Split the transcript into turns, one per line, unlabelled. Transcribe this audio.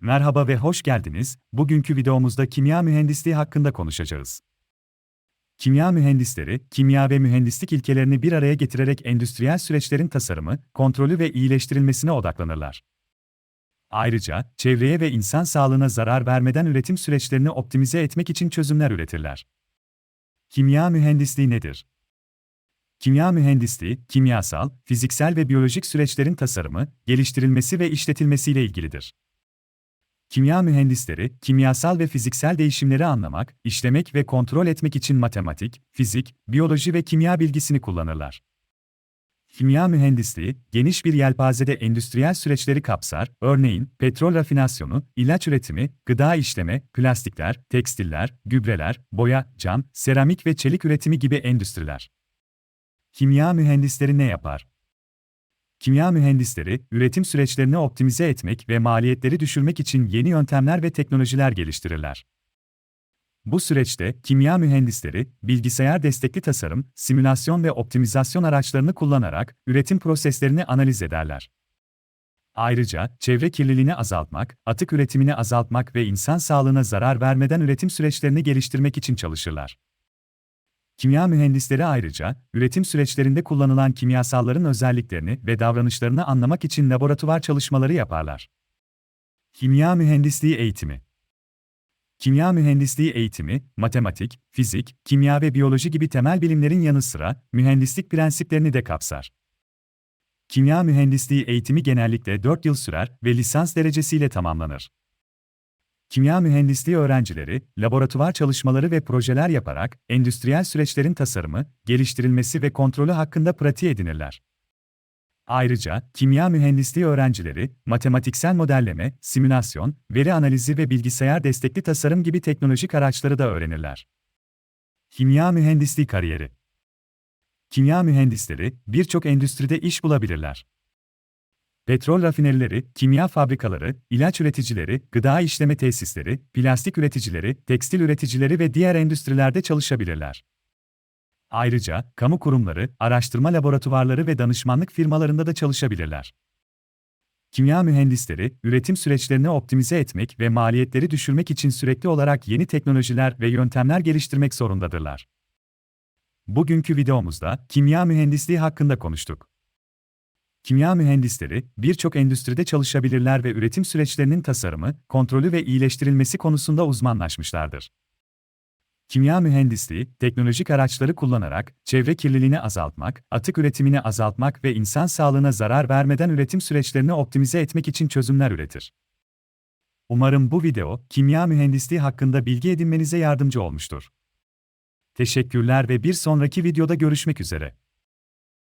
Merhaba ve hoş geldiniz. Bugünkü videomuzda kimya mühendisliği hakkında konuşacağız. Kimya mühendisleri, kimya ve mühendislik ilkelerini bir araya getirerek endüstriyel süreçlerin tasarımı, kontrolü ve iyileştirilmesine odaklanırlar. Ayrıca, çevreye ve insan sağlığına zarar vermeden üretim süreçlerini optimize etmek için çözümler üretirler. Kimya mühendisliği nedir? Kimya mühendisliği, kimyasal, fiziksel ve biyolojik süreçlerin tasarımı, geliştirilmesi ve işletilmesiyle ilgilidir. Kimya mühendisleri, kimyasal ve fiziksel değişimleri anlamak, işlemek ve kontrol etmek için matematik, fizik, biyoloji ve kimya bilgisini kullanırlar. Kimya mühendisliği, geniş bir yelpazede endüstriyel süreçleri kapsar, örneğin, petrol rafinasyonu, ilaç üretimi, gıda işleme, plastikler, tekstiller, gübreler, boya, cam, seramik ve çelik üretimi gibi endüstriler. Kimya mühendisleri ne yapar? Kimya mühendisleri, üretim süreçlerini optimize etmek ve maliyetleri düşürmek için yeni yöntemler ve teknolojiler geliştirirler. Bu süreçte kimya mühendisleri, bilgisayar destekli tasarım, simülasyon ve optimizasyon araçlarını kullanarak üretim proseslerini analiz ederler. Ayrıca çevre kirliliğini azaltmak, atık üretimini azaltmak ve insan sağlığına zarar vermeden üretim süreçlerini geliştirmek için çalışırlar. Kimya mühendisleri ayrıca, üretim süreçlerinde kullanılan kimyasalların özelliklerini ve davranışlarını anlamak için laboratuvar çalışmaları yaparlar. Kimya mühendisliği eğitimi Kimya mühendisliği eğitimi, matematik, fizik, kimya ve biyoloji gibi temel bilimlerin yanı sıra mühendislik prensiplerini de kapsar. Kimya mühendisliği eğitimi genellikle 4 yıl sürer ve lisans derecesiyle tamamlanır. Kimya mühendisliği öğrencileri, laboratuvar çalışmaları ve projeler yaparak endüstriyel süreçlerin tasarımı, geliştirilmesi ve kontrolü hakkında pratiği edinirler. Ayrıca, kimya mühendisliği öğrencileri, matematiksel modelleme, simülasyon, veri analizi ve bilgisayar destekli tasarım gibi teknolojik araçları da öğrenirler. Kimya mühendisliği kariyeri Kimya mühendisleri, birçok endüstride iş bulabilirler. Petrol rafinerileri, kimya fabrikaları, ilaç üreticileri, gıda işleme tesisleri, plastik üreticileri, tekstil üreticileri ve diğer endüstrilerde çalışabilirler. Ayrıca, kamu kurumları, araştırma laboratuvarları ve danışmanlık firmalarında da çalışabilirler. Kimya mühendisleri, üretim süreçlerini optimize etmek ve maliyetleri düşürmek için sürekli olarak yeni teknolojiler ve yöntemler geliştirmek zorundadırlar. Bugünkü videomuzda kimya mühendisliği hakkında konuştuk. Kimya mühendisleri, birçok endüstride çalışabilirler ve üretim süreçlerinin tasarımı, kontrolü ve iyileştirilmesi konusunda uzmanlaşmışlardır. Kimya mühendisliği, teknolojik araçları kullanarak çevre kirliliğini azaltmak, atık üretimini azaltmak ve insan sağlığına zarar vermeden üretim süreçlerini optimize etmek için çözümler üretir. Umarım bu video, kimya mühendisliği hakkında bilgi edinmenize yardımcı olmuştur. Teşekkürler ve bir sonraki videoda görüşmek üzere.